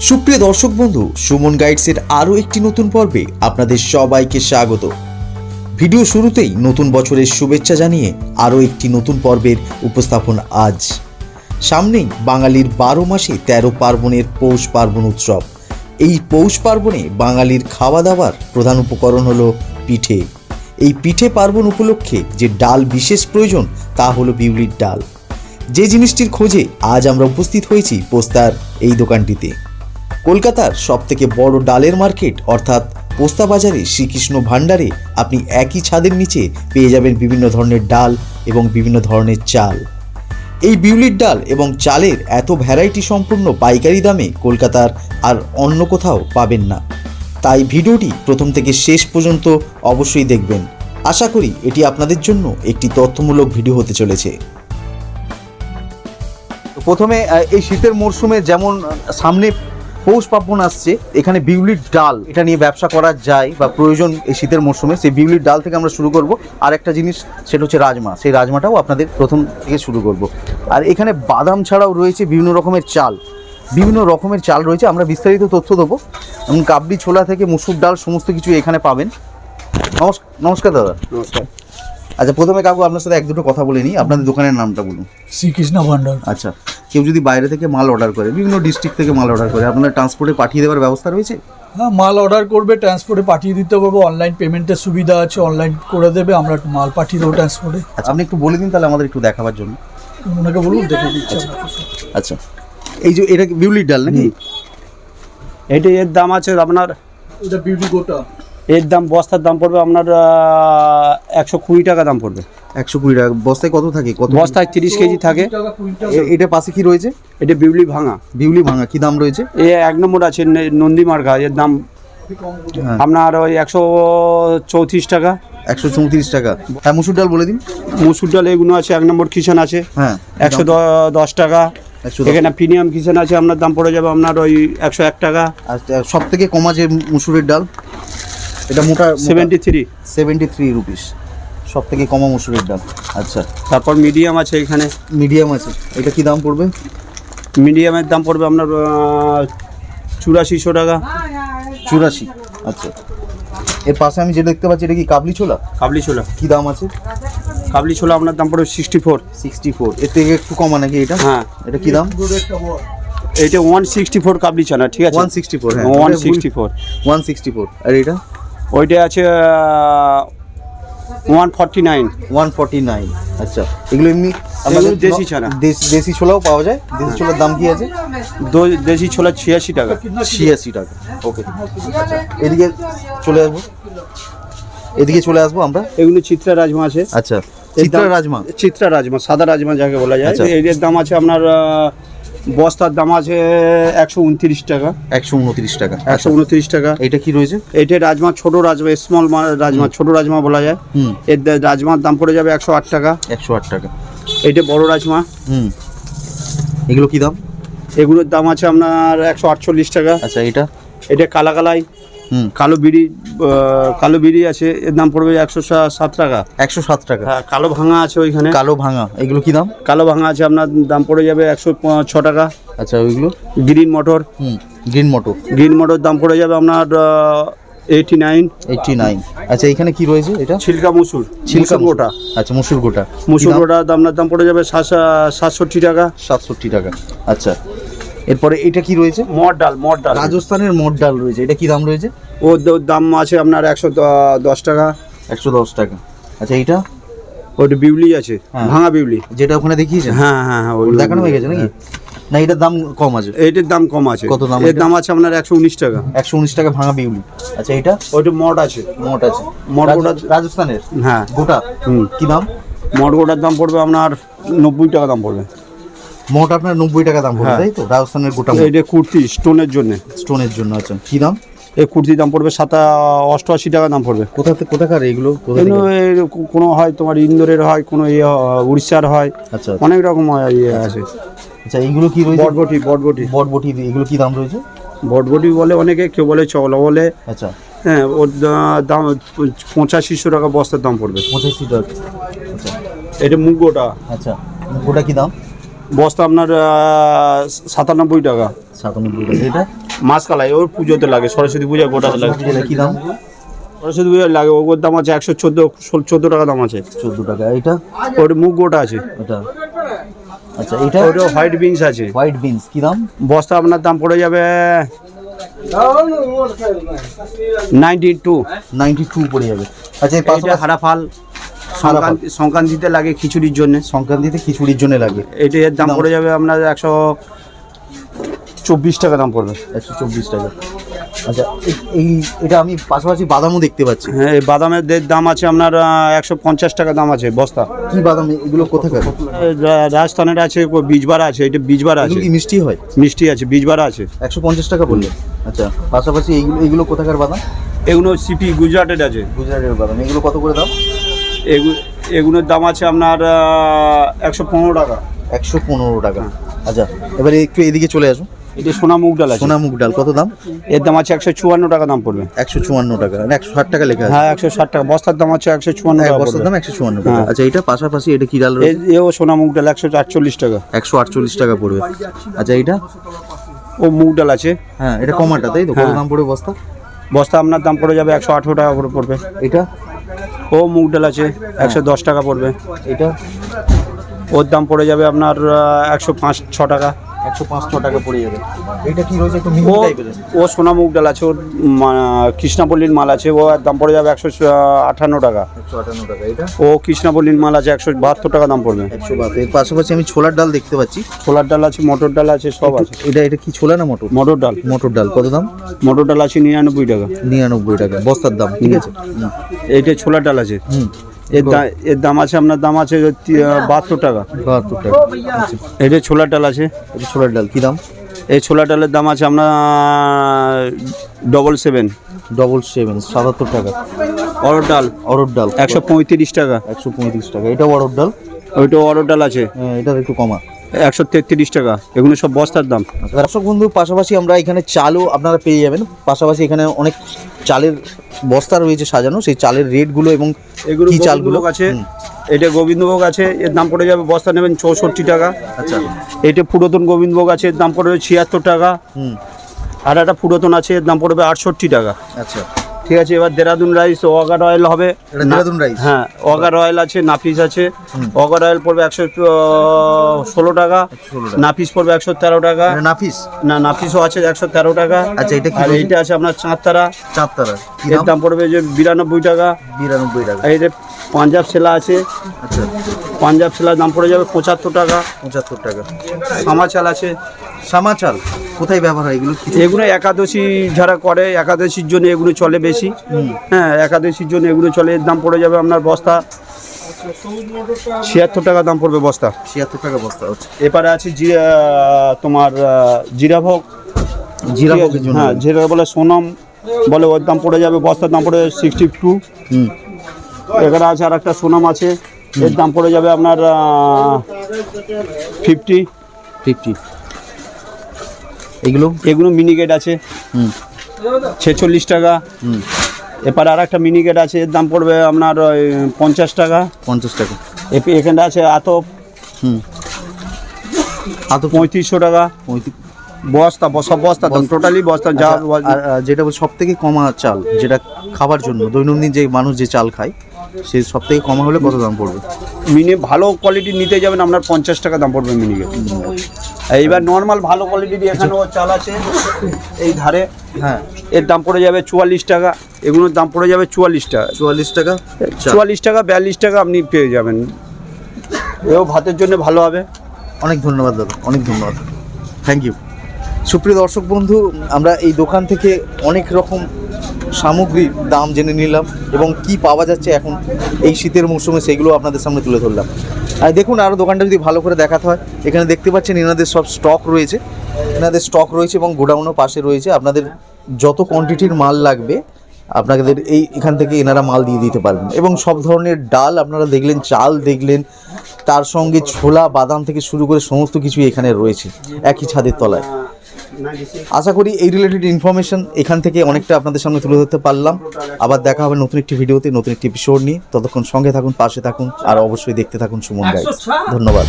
সুপ্রিয় দর্শক বন্ধু, সুমন গাইডসের আরও একটি নতুন পর্বে আপনাদের সবাইকে স্বাগত। ভিডিও শুরুতেই নতুন বছরের শুভেচ্ছা জানিয়ে আরও একটি নতুন পর্বের উপস্থাপন আজ। সামনেই বাঙালির বারো মাসে তেরো পার্বণের পৌষ পার্বণ উৎসব। এই পৌষ পার্বণে বাঙালির খাওয়া দাওয়ার প্রধান উপকরণ হলো পিঠে। এই পিঠে পার্বণ উপলক্ষে যে ডাল বিশেষ প্রয়োজন, তা হলো বিউলির ডাল। যে জিনিসটির খোঁজে আজ আমরা উপস্থিত হয়েছি পোস্তার এই দোকানটিতে। কলকাতার সবথেকে বড় ডালের মার্কেট, অর্থাৎ পোস্তা বাজারে শ্রীকৃষ্ণ ভাণ্ডারে আপনি একই ছাদের নিচে পেয়ে যাবেন বিভিন্ন ধরনের ডাল এবং বিভিন্ন ধরনের চাল। এই বিউলির ডাল এবং চালের এত ভ্যারাইটি সম্পূর্ণ পাইকারি দামে কলকাতার আর অন্য কোথাও পাবেন না। তাই ভিডিওটি প্রথম থেকে শেষ পর্যন্ত অবশ্যই দেখবেন। আশা করি এটি আপনাদের জন্য একটি তথ্যমূলক ভিডিও হতে চলেছে। প্রথমে এই শীতের মরশুমে যেমন সামনে পৌষ পার্বণ আসছে, এখানে বিউলির ডাল, এটা নিয়ে ব্যবসা করা যায় বা প্রয়োজন এই শীতের মরশুমে, সেই বিউলির ডাল থেকে আমরা শুরু করব। আর একটা জিনিস, সেটা হচ্ছে রাজমা, সেই রাজমাটাও আপনাদের প্রথম থেকে শুরু করব। আর এখানে বাদাম ছাড়াও রয়েছে বিভিন্ন রকমের চাল। বিভিন্ন রকমের চাল রয়েছে, আমরা বিস্তারিত তথ্য দেবো। এবং কাবলি ছোলা থেকে মুসুর ডাল, সমস্ত কিছু এখানে পাবেন। নমস্কার নমস্কার দাদা। নমস্কার। আচ্ছা প্রথমে কাকু আপনার সাথে এক দুটো কথা বলে নিই। আপনাদের দোকানের নামটা বলুন। শ্রীকৃষ্ণ ভান্ডার। আচ্ছা কেউ যদি বাইরে থেকে মাল অর্ডার করে বিভিন্ন ডিস্ট্রিক্ট থেকে মাল অর্ডার করে আপনাদের ট্রান্সপোর্টে পাঠিয়ে দেওয়ার ব্যবস্থা রয়েছে? হ্যাঁ মাল অর্ডার করবে ট্রান্সপোর্টে পাঠিয়ে দিতে পারব অনলাইন পেমেন্টের সুবিধা আছে অনলাইন করে দেবে আমরা মাল পাঠিয়ে দেবো ট্রান্সপোর্টে আচ্ছা আপনি একটু বলে দিন তাহলে আমাদের একটু দেখাবার জন্য। ওনাকে বলুন দেখে দিচ্ছি আচ্ছা এই যে এটা বিউলির ডাল নাকি? এটা এর দাম আছে আপনার এটা বিউটি গোটা। এর দাম বস্তার দাম পড়বে আপনার একশো কুড়ি টাকা দাম পড়বে। একশো কুড়ি টাকা। বস্তায় কত থাকে? কত বস্তায় তিরিশ কেজি থাকে। এটা পাশে কি রয়েছে? এটা বিউলি ভাঙা। বিউলি ভাঙা। কি দাম রয়েছে? এ এক নম্বর আছে নে- নন্দী মার্কা এর দাম। হ্যাঁ। আপনার ওই একশো চৌত্রিশ টাকা। একশো চৌত্রিশ টাকা। হ্যাঁ মুসুর ডাল বলে দিন। মুসুর ডাল এগুলো আছে এক নম্বর কিষান আছে। হ্যাঁ একশো দশ টাকা। একশো এখানে প্রিমিয়াম কিষান আছে আপনার দাম পড়ে যাবে আপনার ওই একশো এক টাকা। সব থেকে কমা যে মুসুরের ডাল? এটা মোটা seventy three seventy three rupees সব থেকে কমা মুসুরের ডাল আচ্ছা। তারপর মিডিয়াম আছে এখানে। মিডিয়াম আছে। এটা কি দাম পড়বে? মিডিয়ামের দাম পড়বে আপনার চুরাশিশো টাকা। চুরাশি। আচ্ছা। এর পাশে আমি যেটা দেখতে পাচ্ছি এটা কি কাবলি ছোলা? কাবলি ছোলা। কি দাম আছে? কাবলি ছোলা আপনার দাম পড়বে সিক্সটি ফোর সিক্সটি ফোর এর থেকে একটু কমা নাকি এটা? হ্যাঁ। এটা কি দাম? এটা ওয়ান সিক্সটি ফোর কাবলি চানা ঠিক আছে? ওয়ান সিক্সটি ফোর হ্যাঁ। One sixty four one sixty four আর এটা? ওইটা আছে one forty nine one forty nine আচ্ছা। এগুলো এমনি এগুলো দেশি ছানা। দেশ- ছোলাও পাওয়া যায়? দেশি ছোলার দাম কি আছে? দেশি ছোলা ছিয়াশি টাকা। ছিয়াশি টাকা। ওকে। এদিকে চলে আসব। এদিকে চলে আসব আমরা? এগুলো চিত্রা রাজমা আছে। আচ্ছা চিত্রা রাজমা? চিত্রা রাজমা সাদা রাজমা যাকে বলা যায়। আচ্ছা। এর দাম আছে আপনার বস্তার দাম আছে একশো উনত্রিশ টাকা। একশো উনত্রিশ টাকা। একশো উনত্রিশ টাকা। এটা কি রয়েছে? এটা রাজমা ছোট রাজমা স্মল রাজমা ছোট রাজমা বলা যায়। এর রাজমার দাম পড়ে যাবে একশো আট টাকা। একশো আট টাকা। এটা বড় রাজমা। হুম। এগুলো কি দাম? এগুলোর দাম আছে আপনার একশো আটচল্লিশ টাকা। আচ্ছা এটা? এটা কালাকালাই। কালো বিড়ি কালো বিড়ি আছে এর দাম পড়বে একশো সাত টাকা। একশো সাত টাকা। হ্যাঁ কালো ভাঙা আছে ওইখানে। কালো ভাঙা এগুলো কি দাম? কালো ভাঙা আছে আপনার দাম পড়ে যাবে একশো ছ টাকা। আচ্ছা ওইগুলো? গ্রিন মটর। হুম গ্রিন মটর। গ্রিন মটর দাম পড়ে যাবে আপনার এইটি নাইন এইটটি নাইন আচ্ছা এখানে কি রয়েছে এটা? ছিলকা মুসুর ছিলকা গোটা। আচ্ছা মুসুর গোটা। মুসুর দাম? গোটা দামটার দাম পড়ে যাবে সাত- সাতষট্টি টাকা। সাতষট্টি টাকা। আচ্ছা এরপরে এটা কি রয়েছে? মট ডাল মট ডাল। রাজস্থানের মোট ডাল রয়েছে। এটা কি দাম রয়েছে? ওর দ- দাম আছে আপনার একশো দশ টাকা। একশো দশ টাকা। আচ্ছা এইটা? ওটা বিউলি আছে হ্যাঁ। ভাঙা বিউলি। যেটা ওখানে দেখিয়েছেন? হ্যাঁ হ্যাঁ হ্যাঁ ওই- দেখানো হয়ে গেছে নাকি? না এটার দাম কম আছে। এইটার দাম কম আছে। কত দাম এর দাম আছে আপনার একশো উনিশ টাকা। একশো উনিশ টাকা ভাঙা বিউলি। আচ্ছা এটা ওইটা মট আছে। মোট আছে। মট গোটা- রাজস্থানের? হ্যাঁ। গোটা? হুম। কি দাম? মট গোটার দাম পড়বে আপনার নব্বই টাকা দাম পড়বে। মোট আপনার নব্বই টাকা দাম পড়বে হ্যাঁ। তাই তো? রাজস্থানের গোটা এইটা কুর্তি স্টোনের জন্য। স্টোনের জন্য আচ্ছা। কি দাম? এই কুর্তির দাম পড়বে সাতা অষ্টআশি টাকা দাম পড়বে। কোথা থেকে? কোথাকার কো- কোনো হয় তোমার ইন্দোরের হয় কোনো ইয়ে উড়িষ্যার হয়। আচ্ছা অনেক রকম ইয়ে আছে। আচ্ছা এইগুলো কি রয়েছে? বটবটি বটবটি। বটবটি এগুলো কি দাম রয়েছে? বটবটি বলে অনেকে কেউ বলে চওলা বলে। আচ্ছা। হ্যাঁ ওর দাম পঁচাশিশো টাকা বস্তার দাম পড়বে। পঁচাশি টাকা। আচ্ছা। এটা মুগোটা। আচ্ছা ওটা কি দাম? বস্তা আপনার সাতানব্বই টাকা। সাতানব্বই টাকা। এটা? মাসকালাই ওর পুজোতে লাগে সরস্বতী পূজা গোটাতে লাগে। এটা দাম? সরস্বতী পূজায় লাগে ওর দাম আছে একশো চোদ্দ চোদ্দ টাকা দাম আছে। চোদ্দ টাকা। এটা? ওর মুখ গোটা আছে। এটা? আচ্ছা এটা? ওটা হোয়াইট বিনস আছে। হোয়াইট বিনস কি দাম? বস্তা আপনার দাম পড়ে যাবে নাইনটি টু। নাইনটি টু পড়ে যাবে। আচ্ছা পাশাপাশি হারা ফাল সংক্রান্তি সংক্রান্তিতে লাগে খিচুড়ির জন্য। সংক্রান্তিতে খিচুড়ির জন্য লাগে। এটা এর দাম? পড়ে যাবে আপনার একশো চব্বিশ টাকা দাম পড়বে। একশো চব্বিশ টাকা। আচ্ছা এই- এটা আমি পাশাপাশি বাদামও দেখতে পাচ্ছি। হ্যাঁ এই বাদামের দাম আছে আপনার একশো পঞ্চাশ টাকা দাম আছে বস্তা। কি বাদাম? এগুলো কোথাকার? রা- রাজস্থানের আছে বীজবাড়া আছে এটা বীজবাড়া আছে। মিষ্টি হয়? মিষ্টি আছে বীজবাড়া আছে। একশো পঞ্চাশ টাকা বললে আচ্ছা পাশাপাশি এইগুলো এগুলো কোথাকার বাদাম? এগুলো সিপি গুজরাটের আছে। গুজরাটের বাদাম। এগুলো কত করে দাম? এগুলোর দাম আছে আপনার একশো পনেরো টাকা। একশো পনেরো টাকা। আচ্ছা এবারে একটু এদিকে চলে আসুন। এটা সোনা মুগ ডাল সোনা মুগ ডাল কত দাম? এর দাম আছে একশো চুয়ান্ন টাকা দাম পড়বে। একশো চুয়ান্ন টাকা না একশো ষাট টাকা লেখা হ্যাঁ একশো ষাট টাকা। বস্তার দাম আছে একশো চুয়ান্ন টাকা বস্তার দাম একশো চুয়ান্ন টাকা। হ্যাঁ। আচ্ছা এটা পাশাপাশি এটা কি ডাল এও সোনা মুগ ডাল একশো আটচল্লিশ টাকা। একশো আটচল্লিশ টাকা পড়বে। আচ্ছা এটা ও মুগ ডাল আছে। হ্যাঁ এটা কমাটা তাই তো? কত হ্যাঁ। দাম পড়বে বস্তা? বস্তা আপনার দাম পড়ে যাবে একশো আঠেরো টাকা করে পড়বে। এটা ও মুগ ডাল আছে একশো দশ টাকা পড়বে। এটা ওর দাম পড়ে যাবে আপনার একশো পাঁচ ছ টাকা। একশো পাঁচ ছ টাকা পড়ে যাবে এটা কি রয়েছে একটু মিহি ও টাইপের ও সোনা মুগ ডাল আছে ওর কৃষ্ণাপল্লীর মাল আছে ও দাম পড়ে যাবে একশো আটান্ন টাকা। একশো আটান্ন টাকা এটা? ও কৃষ্ণাপল্লীর মাল আছে একশো বাহাত্তর টাকা দাম পড়বে। একশো এর পাশাপাশি আমি ছোলার ডাল দেখতে পাচ্ছি। ছোলার ডাল আছে মটর ডাল আছে সব আছে। এটা এটা কি ছোলা না মটর? মটর ডাল। মটর ডাল কত দাম? মটর ডাল আছে নিরানব্বই টাকা। নিরানব্বই টাকা বস্তার দাম ঠিক আছে। এইটা ছোলার ডাল আছে। হুম। এর দা- এর দাম আছে আপনার দাম আছে বাহাত্তর টাকা। বাহাত্তর টাকা। এটা ছোলার ডাল আছে? এটা ছোলার ডাল কি দাম? এই ছোলার ডালের দাম আছে আপনার ডবল সেভেন ডবল সেভেন সাতাত্তর টাকা। অরড় ডাল। অরড় ডাল। একশো পঁয়ত্রিশ টাকা। একশো পঁয়ত্রিশ টাকা। এটা অরড় ডাল? ওইটা অরড় ডাল আছে। হ্যাঁ, এটার একটু কমা। একশো তেত্রিশ টাকা। এগুলো সব বস্তার দাম। দর্শক বন্ধু পাশাপাশি আমরা এখানে চালও আপনারা পেয়ে যাবেন। পাশাপাশি এখানে অনেক চালের বস্তা রয়েছে সাজানো সেই চালের রেটগুলো এবং এগুলো কি চালগুলো? আছে এটা গোবিন্দভোগ আছে এর দাম পড়ে যাবে বস্তা নেবেন চৌষট্টি টাকা। আচ্ছা। এটা পুরাতন গোবিন্দভোগ আছে এর দাম পড়বে ছিয়াত্তর টাকা। হুম। আর একটা পুরাতন আছে এর দাম পড়বে আটষট্টি টাকা। আচ্ছা। ঠিক আছে এবার দেরাদুন রাইস ওয়াগার অয়েল হবে। দেরাদুন রাইস? হ্যাঁ ওয়াগার অয়েল আছে নাফিস আছে। ওয়াগার অয়েল পড়বে একশো ষোলো টাকা। 16 নাফিস পড়বে একশো তেরো টাকা। নাফিস না নাফিসও আছে একশো তেরো টাকা। আচ্ছা, এটা আর এইটা আছে আপনার চাঁদতারা। চাঁদতারা এর দাম? পড়বে যে বিরানব্বই টাকা। বিরানব্বই টাকা। এই যে পাঞ্জাব সেলা আছে। আচ্ছা। পাঞ্জাব সেলার দাম পড়ে যাবে পঁচাত্তর টাকা। পঁচাত্তর টাকা। সামা চাল আছে। সামা চাল কোথায় ব্যবহার হয় এগুলো? এগুলো একাদশী যারা করে একাদশীর জন্য এগুলো চলে বেশি। হ্যাঁ একাদশীর জন্য এগুলো চলে এর দাম পড়ে যাবে আপনার বস্তা ছিয়াত্তর টাকা দাম পড়বে বস্তা। ছিয়াত্তর টাকা বস্তা হচ্ছে এবারে আছে জিরা তোমার জিরাভোগ। জিরা ভোগের জন্য। হ্যাঁ যেটা বলে সোনাম বলে ওর দাম পড়ে যাবে বস্তার দাম পড়ে সিক্সটি টু এখানে আছে আর একটা সোনাম আছে এর দাম পড়ে যাবে আপনার ফিফটি ফিফটি এগুলো? এগুলো মিনিকেট আছে। হুম। ছেচল্লিশ টাকা। হুম। এরপর আর একটা মিনিকেট আছে এর দাম পড়বে আপনার ওই পঞ্চাশ টাকা। পঞ্চাশ টাকা। এপ- এখানে আছে আতপ। হুম। আত পঁয়ত্রিশশো টাকা। পঁয়ত্রিশ বস্তা সব বস্তা দাম টোটালি বস্তা যা আচ্ছা, যেটা সব থেকে কমা চাল যেটা খাবার জন্য দৈনন্দিন যে মানুষ যে চাল খায় সে সব থেকে কম হলে কত দাম পড়বে? মিনি ভালো কোয়ালিটি নিতে যাবেন আপনার পঞ্চাশ টাকা দাম পড়বে মিনিকেট এইবার নর্মাল ভালো কোয়ালিটির এখানেও চাল আছে এই ধারে। হ্যাঁ। এর দাম পড়ে যাবে চুয়াল্লিশ টাকা এগুলোর দাম পড়ে যাবে চুয়াল্লিশ টাকা। চুয়াল্লিশ টাকা? চুয়াল্লিশ টাকা বিয়াল্লিশ টাকা আপনি পেয়ে যাবেন। এও ভাতের জন্য ভালো হবে। অনেক ধন্যবাদ দাদা অনেক ধন্যবাদ। থ্যাংক ইউ সুপ্রিয় দর্শক বন্ধু আমরা এই দোকান থেকে অনেক রকম সামগ্রীর দাম জেনে নিলাম এবং কি পাওয়া যাচ্ছে এখন এই শীতের মৌসুমে সেগুলো আপনাদের সামনে তুলে ধরলাম। আর দেখুন আরও দোকানটা যদি ভালো করে দেখাতে হয়, এখানে দেখতে পাচ্ছেন এনাদের সব স্টক রয়েছে। এনাদের স্টক রয়েছে এবং গোডাউনও পাশে রয়েছে। আপনাদের যত কোয়ান্টিটির মাল লাগবে, আপনাদের এই এখান থেকে এনারা মাল দিয়ে দিতে পারবেন। এবং সব ধরনের ডাল আপনারা দেখলেন, চাল দেখলেন, তার সঙ্গে ছোলা, বাদাম থেকে শুরু করে সমস্ত কিছু এখানে রয়েছে, একই ছাদের তলায়। আশা করি এই রিলেটেড ইনফরমেশন এখান থেকে অনেকটা আপনাদের সামনে তুলে ধরতে পারলাম। আবার দেখা হবে নতুন একটি ভিডিওতে নতুন একটি এপিসোড নিয়ে। ততক্ষণ সঙ্গে থাকুন পাশে থাকুন আর অবশ্যই দেখতে থাকুন সুমন গাইড ধন্যবাদ।